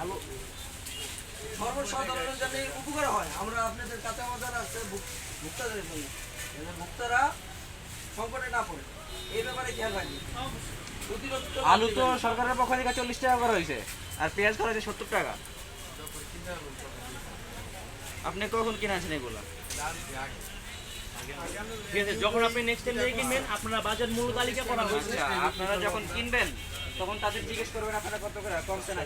আলু। সর্বসাধারণের জন্য উপকার হয়। আমরা আপনাদের কাঁচা বাজার আছে ভোক্তাদের জন্য। ভোক্তারা সংকটে না পড়ে। এই ব্যাপারে খেয়াল রাখি আলু তো সরকারের পক্ষ থেকে চল্লিশ টাকা করা হয়েছে। আর পেঁয়াজ করা হয়েছে সত্তর টাকা। আপনি কখন কিনে আছেন এগুলা? ঠিক আছে যখন আপনি নেক্সট টাইম কিনবেন আপনারা বাজার মূল্য তালিকা করা হয়েছে। আচ্ছা আপনারা যখন কিনবেন তখন তাদের জিজ্ঞেস করবেন আপনারা কত করে কমছে না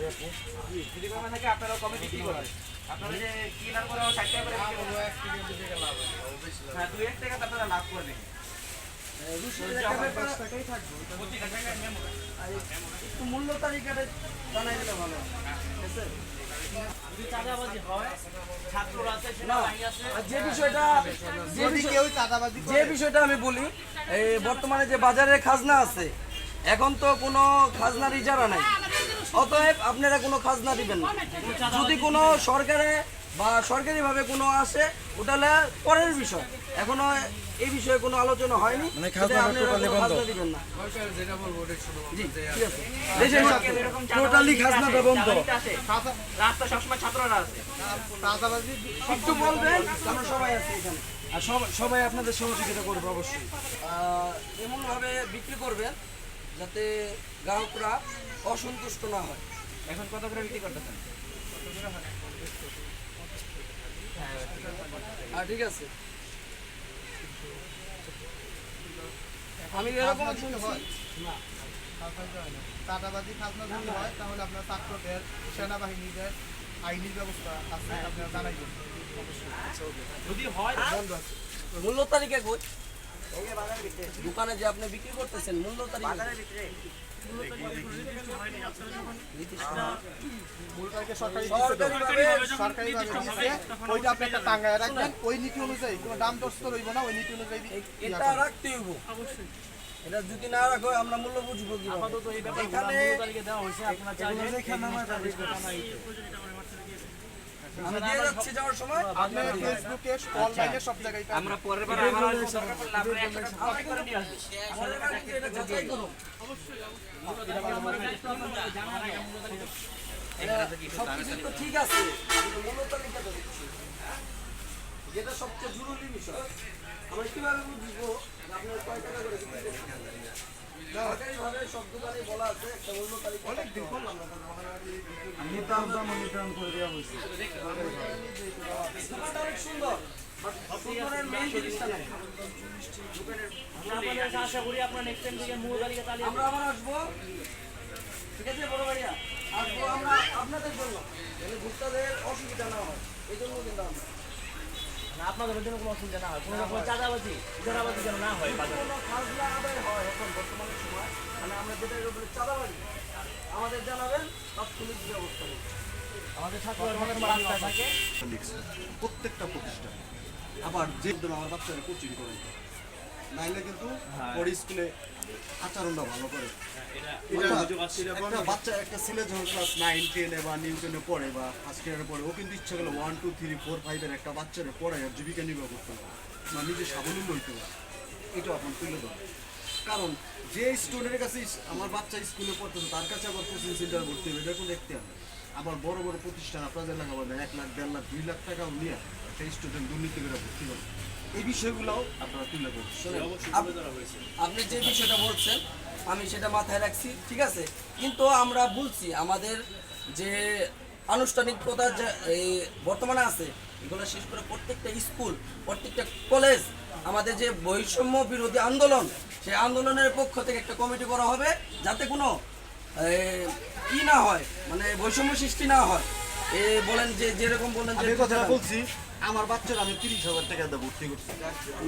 যদি কমে থাকে আপনারা কমে বিক্রি করবেন আপনারা যে কিনার করে ষাট টাকা করে বিক্রি করবেন। হ্যাঁ দুই এক টাকা আপনারা লাভ করবেন একটু মূল্য তালিকাটা জানাই দিলে ভালো ঠিক আছে? যদি চাঁদাবাজি হয় ছাত্ররা আছে সেনাবাহিনী আছে আর যে বিষয়টা যে বিষয়টা আমি বলি এই বর্তমানে যে বাজারে খাজনা আছে এখন তো কোনো খাজনার ইজারা নাই। অতএব আপনারা কোনো খাজনা দিবেন না। যদি কোনো সরকারে বা সরকারিভাবে কোনো আসে ওটা হলে পরের বিষয়। এখনও এই বিষয়ে কোনো আলোচনা হয়নি। মানে দিবেন না। টোটালি খাজনাটা বন্ধ। রাস্তা সবসময় ছাত্ররা আছে। একটু বলবেন? আমরা সবাই আছি এখানে। আর সবাই সবাই আপনাদের সহযোগিতা করবে অবশ্যই। আহ, এমনভাবে বিক্রি করবেন। যাতে গ্রাহকরা অসন্তুষ্ট না হয়। এখন কত করে বিক্রি করতেছেন? আর ঠিক আছে। আমি এরকম শুনছি চাঁদাবাজি খাজনা যদি হয় তাহলে আপনার ছাত্রদের সেনাবাহিনীদের আইনি ব্যবস্থা আছে আপনারা জানাইবেন যদি হয় মূল্য তালিকা কই? দোকানে যে আপনি বিক্রি করতেছেন মূল্য ওই নীতি অনুযায়ী কোনো দাম দস্ত রইব না ওই নীতি অনুযায়ী এটা করবেন। রাখতে হইব। এটা যদি না রাখো আমরা মূল্য বুঝব কি আপাতত এই ব্যাপারে মূল্য তালিকা দেওয়া হয়েছে আপনারা চাইলে আমি দিয়ে আমরা পরের বার আমরা ঠিক আছে। যেটা সবচেয়ে জরুরি বিষয়। আমরা কীভাবে বুঝব? আপনার কয় টাকা করে সরকারিভাবে সব দোকানে বলা আছে একটা অনেক দিন করলাম না করে দেওয়া হয়েছে আপনাদের জন্য অসুবিধা না হয় এই জন্য মানে আপনাদের কোনো অসুবিধা না হয় কোনো রকম চাঁদাবাজি ইজারাবাজি যেন না হয় কোনো হয় এখন বর্তমানে সময় মানে আমরা যেটা চাঁদাবাজি আমাদের জানাবেন তাৎক্ষণিক ব্যবস্থা নেব আমাদের ছাত্ররা থাকে। প্রত্যেকটা প্রতিষ্ঠান। আবার যে আমার বাচ্চারা কোচিং করে নাইলে কিন্তু ওর স্কুলে আচরণটা ভালো করে। একটা বাচ্চা একটা ছেলে যখন ক্লাস নাইন টেনে বা নিউ টেনে পড়ে বা ফার্স্ট ইয়ারে পড়ে ও কিন্তু ইচ্ছা করলে ওয়ান টু থ্রি ফোর ফাইভের একটা বাচ্চারে পড়ে আর জীবিকা নির্বাহ করতে পারে বা নিজে স্বাবলম্বী হইতে পারে এটা আপনার তুলে ধরে কারণ যে স্টুডেন্টের কাছে আমার বাচ্চা স্কুলে পড়তেছে তার কাছে আবার কোচিং সেন্টার ভর্তি হবে এটা কোনো দেখতে হবে আবার বড় বড় প্রতিষ্ঠান আপনাদের লেখা বলে এক লাখ দেড় লাখ দুই লাখ টাকাও নিয়ে সেই স্টুডেন্ট দুর্নীতি করে ভর্তি করে এই বিষয়গুলোও আপনারা তুলে ধরুন। আপনি যে বিষয়টা বলছেন আমি সেটা মাথায় রাখছি ঠিক আছে? কিন্তু আমরা বলছি আমাদের যে আনুষ্ঠানিকতা যে এই বর্তমানে আছে, এগুলো শেষ করে প্রত্যেকটা স্কুল, প্রত্যেকটা কলেজ, আমাদের যে বৈষম্য বিরোধী আন্দোলন, সেই আন্দোলনের পক্ষ থেকে একটা কমিটি করা হবে যাতে কোনো কি না হয় মানে বৈষম্য সৃষ্টি না হয়। এ বলেন যে যেরকম বলেন যে কথাটা বলছি আমার বাচ্চার আমি তিরিশ হাজার টাকা দিয়ে ভর্তি করছি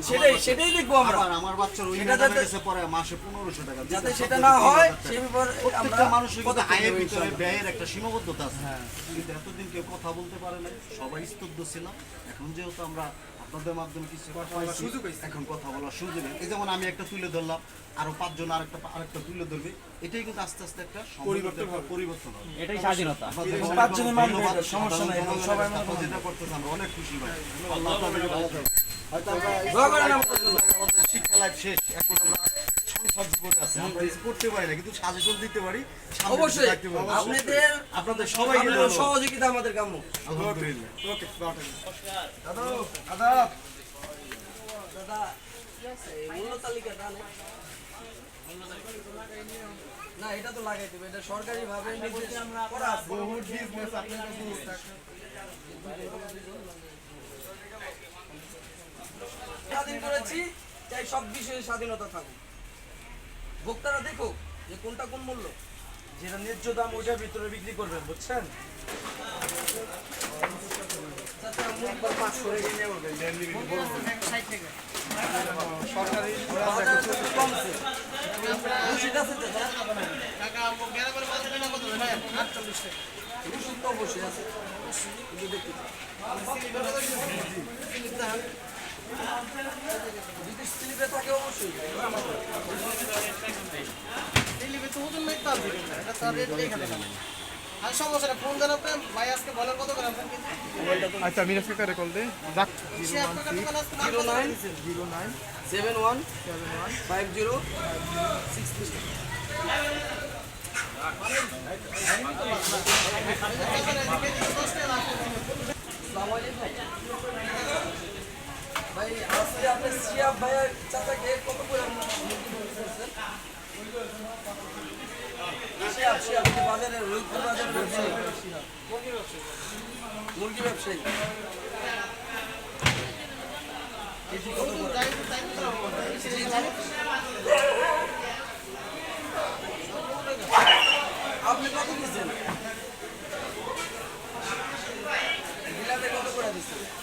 সেটাই সেটাই দেখব আমরা। আমার বাচ্চার ওই কাছে পরে মাসে পনেরোশো টাকা যাতে সেটা না হয় সে ব্যাপারে প্রত্যেকটা মানুষের কিন্তু আয়ের ভিতরে ব্যয়ের একটা সীমাবদ্ধতা আছে। কিন্তু এতদিন কেউ কথা বলতে পারে না সবাই স্তব্ধ ছিলাম এখন যেহেতু আমরা আপনাদের মাধ্যমে কিছু সুযোগ এখন কথা বলার সুযোগ এই যেমন আমি একটা তুলে ধরলাম আরও পাঁচজন আরেকটা আরেকটা তুলে ধরবে। এটাই কিন্তু আস্তে আস্তে একটা পরিবর্তন পরিবর্তন হবে। এটাই স্বাধীনতা। পাঁচজনের মাধ্যমে সমস্যা নাই। সবাই যেটা করতে আমরা অনেক খুশি ভাই। আল্লাহ হয়তো আমরা দোয়া করেন আমাদের জন্য। আমাদের শিক্ষা লাইফ শেষ। এখন আমরা না কিন্তু সাজেশন দিতে পারি সামনে অবশ্যই। কিছু রাখতে পারি। আপনাদের আপনাদের সবাইকে সহযোগিতা আমাদের কাম্য। আলহামদুলিল্লাহ। ওকে দাদা দাদা। দাদা মূল্য তালিকাটা না এটা তো লাগাই দেবে এটা সরকারি ভাবে স্বাধীন করেছি চাই সব বিষয়ে স্বাধীনতা থাকুক। ভোক্তারা দেখুক যে কোনটা কোন মূল্য। যেটা ন্যায্য দাম ওইটার ভিতরে বিক্রি করবেন বুঝছেন? সরকারি কমছে রসিদ আছে চাচা টাকা গ্রামের মাঝে কেনা কত ভাই? 48 টাকা। রসিদ তো অবশ্যই আছে। কিন্তু দেখতে যদি স্লিপে তো ওজন মেট পাবে এটা তার রেট আর সমস্যা ফোন দেন ভাই আজকে বলার কত করে আপনি আচ্ছা আমি আজকে করে কল দে রাখ 09 09 71 71 50 60 ভাইয়ের চাচাকে কত করে বাজারে রোহিতপুর বাজারের ব্যবসায়ী। মুরগি ব্যবসায়ী। আপনি কত দিচ্ছেন?